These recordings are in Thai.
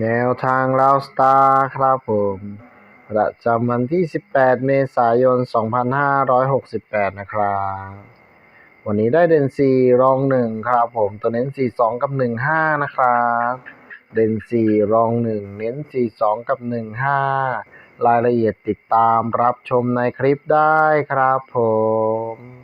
แนวทางลาวสตาร์ครับผม ประจำวันที่ 18 เมษายน 2568 นะครับ วันนี้ได้เด่น 4 รอง 1 ครับผม ตัวเน้น 4 2 กับ 1 5 นะครับ เด่น 4 รอง 1 เน้น 4 2 กับ 1 5 รายละเอียดติดตามรับชมในคลิปได้ครับผม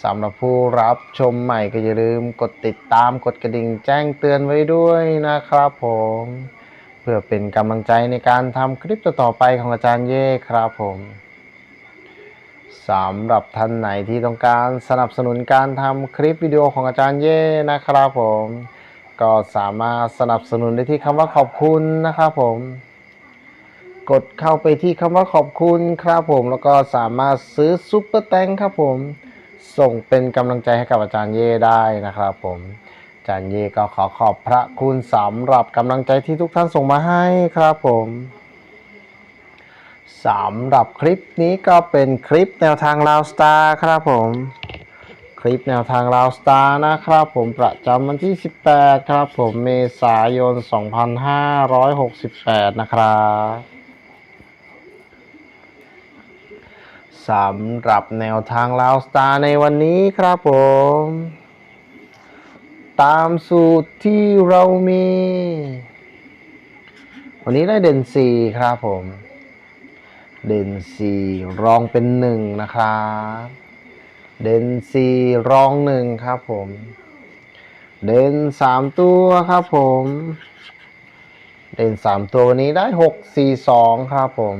สำหรับผู้รับชมใหม่ก็อย่าลืมกดติดตามกดกระดิ่งแจ้งเตือนไว้ด้วยนะครับผม เพื่อเป็นกำลังใจในการทำคลิปต่อๆไปของอาจารย์เย่ครับผมสำหรับท่านไหนที่ต้องการสนับสนุนการทำคลิปวิดีโอของอาจารย์เย่นะครับผม ก็สามารถสนับสนุนได้ที่คำว่าขอบคุณนะครับผม กดเข้าไปที่คำว่าขอบคุณครับผม แล้วก็สามารถซื้อซุปเปอร์แตงครับผม ส่งเป็นกำลังใจให้กับอาจารย์เย่ได้นะครับผมอาจารย์เย่ก็ขอขอบพระคุณสำหรับกำลังใจที่ทุกท่านส่งมาให้ครับผมสำหรับคลิปนี้ก็เป็นคลิปแนวทางลาวสตาร์ครับผม คลิปแนวทางลาวสตาร์นะครับผมประจำวันที่ 18 ครับผมเมษายน 2568 นะครับ สำหรับแนวทางลาวสตาร์ในวันนี้ครับผม ตามสูตรที่เรามี วันนี้ได้เด่น 4 ครับผม เด่น 4 รองเป็น 1 นะครับ เด่น 4 รอง 1 ครับผม เด่น 3 ตัวครับผม เด่น 3 ตัววันนี้ได้ 6 4 2 ครับผม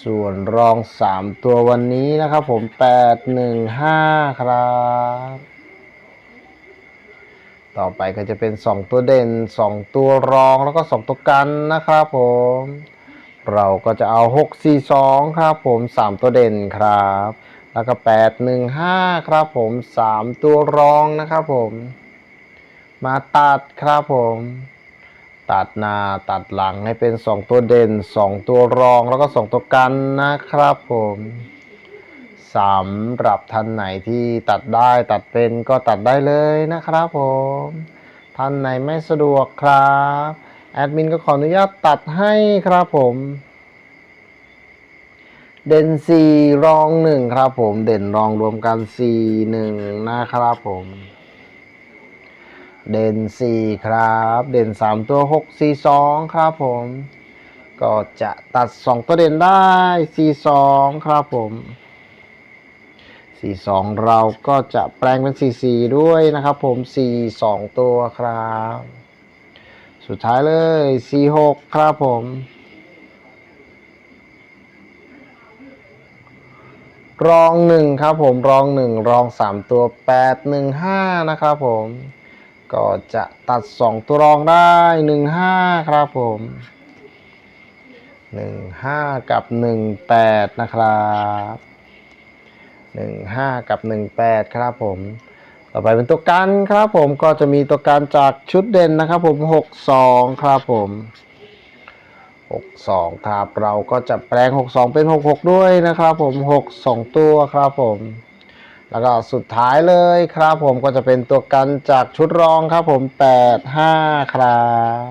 ส่วนรอง3ตัววันนี้นะครับผม8 1 5ครับ ต่อไปก็จะเป็น2ตัวเด่น2ตัวรองแล้วก็2ตัวกันนะครับผม เราก็จะเอา6 4 2ครับผม3ตัวเด่นครับ แล้วก็8 1 5ครับผม3ตัวรองนะครับผม มาตัดครับผม ตัดหน้าตัดหลังให้เป็น 2 ตัวเด่น 2 ตัวรองแล้วก็ 2 ตัวกันนะครับผมสำหรับท่านไหนที่ตัดได้ตัดเป็นก็ตัดได้เลยนะครับผม ท่านไหนไม่สะดวกครับแอดมินก็ขออนุญาตตัดให้ครับผม เด่น4รอง1ครับผมเด่นรองรวมกัน4 1นะครับผม เด่น4 ครับ เด่น 3 ตัว 6 4 2 ครับผม ก็จะตัด 2 ตัวเด่นได้ 4 2 ครับผม 4 2 เราก็จะแปลงเป็น 4 4 ด้วยนะครับผม 4 2 ตัวครับ สุดท้ายเลย 4 6 ครับผม รองหนึ่งครับผม รองหนึ่งรองสามตัวแปดหนึ่งห้านะครับผม ก็จะตัดสองตัวรองได้หนึ่งห้าครับผมหนึ่งห้ากับหนึ่งแปดนะครับหนึ่งห้ากับหนึ่งแปดครับผม ต่อไปเป็นตัวกันครับผมก็จะมีตัวกันจากชุดเด่นนะครับผมหกสองครับผม 62 ครับ เราก็จะแปลง 62 เป็น 66 ด้วยนะครับผม 6 2 ตัวครับผม แล้วก็สุดท้ายเลยครับผมก็จะเป็นตัวกันจากชุดรองครับผม 8 5 ครับ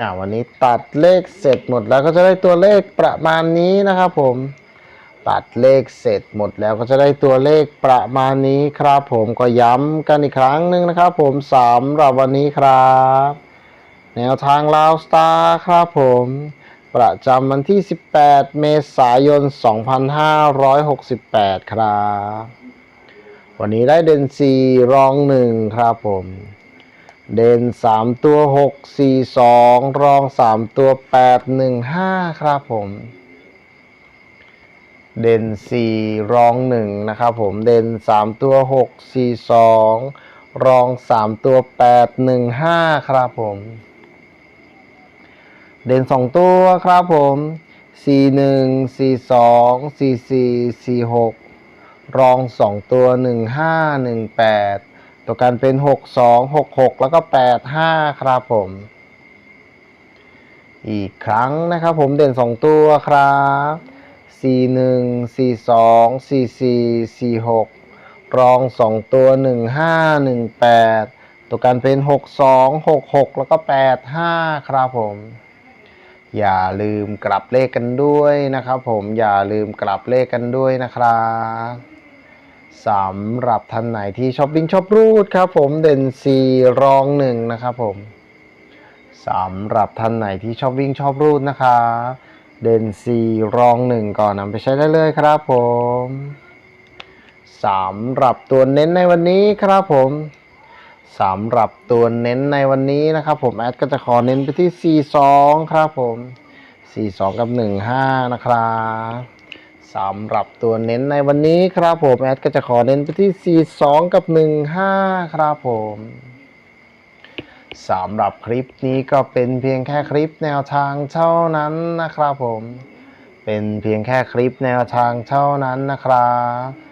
อ่าวันนี้ตัดเลขเสร็จหมดแล้วก็จะได้ตัวเลขประมาณนี้นะครับผม ตัดเลขเสร็จหมดแล้วก็จะได้ตัวเลขประมาณนี้ครับผมก็ย้ำกันอีกครั้งหนึ่งนะครับผมสำหรับวันนี้ครับ แนวทางลาวสตาร์ครับผม ประจำวันที่ 18 เมษายน 2568 ครับ วันนี้ได้เด่น4รอง 1 ครับผม เด่น 3 ตัว 6 4 2 รอง 3 ตัว 8 1 5 ครับผม เด่น 4 รอง 1 นะครับผม เด่น 3 ตัว 6 4 2 รอง 3 ตัว 8 1 5 ครับผม เด่นสองตัวครับผมสี่หนึ่งสี่สองสี่สี่สี่หกรองสองตัวหนึ่งห้าหนึ่งแปดตัวกันเป็นหกสองหกหกแล้วก็แปดห้าครับผม อีกครั้งนะครับผมเด่นสองตัวครับสี่หนึ่งสี่สองสี่สี่สี่หกรองสองตัวหนึ่งห้าหนึ่งแปดตัวกันเป็นหกสองหกหกแล้วก็แปดห้าครับผม อย่าลืมกลับเลขกันด้วยนะครับ ผมอย่าลืมกลับเลขกันด้วยนะครับสำหรับท่านไหนที่ชอบวิ่งชอบรูดครับ ผมเด่น4รองหนึ่งนะครับผมสำหรับท่านไหนที่ชอบวิ่งชอบรูดนะครับเด่น4รองหนึ่งก่อนนำไปใช้ได้เลยครับผมสำหรับตัวเน้นในวันนี้ครับผม สำหรับตัวเน้นในวันนี้นะครับผมแอดก็จะขอเน้นไปที่ 42 ครับผม 42 กับ 15 นะครับสำหรับตัวเน้นในวันนี้ครับผมแอดก็จะขอเน้นไปที่ 42 กับ 15 ครับผมสำหรับคลิปนี้ก็เป็นเพียงแค่คลิปแนวทางเท่านั้นนะครับผม เป็นเพียงแค่คลิปแนวทางเท่านั้นนะครับ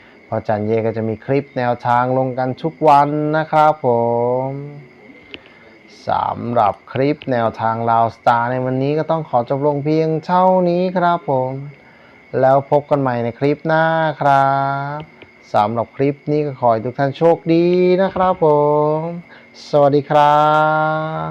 อาจารย์เย่ก็จะมีคลิปแนวทางลงกันทุกวันนะครับผมสำหรับคลิปแนวทางลาวสตาร์ในวันนี้ก็ต้องขอจบลงเพียงเท่านี้ครับผม แล้วพบกันใหม่ในคลิปหน้าครับสำหรับคลิปนี้ก็ขอให้ทุกท่านโชคดีนะครับผม สวัสดีครับ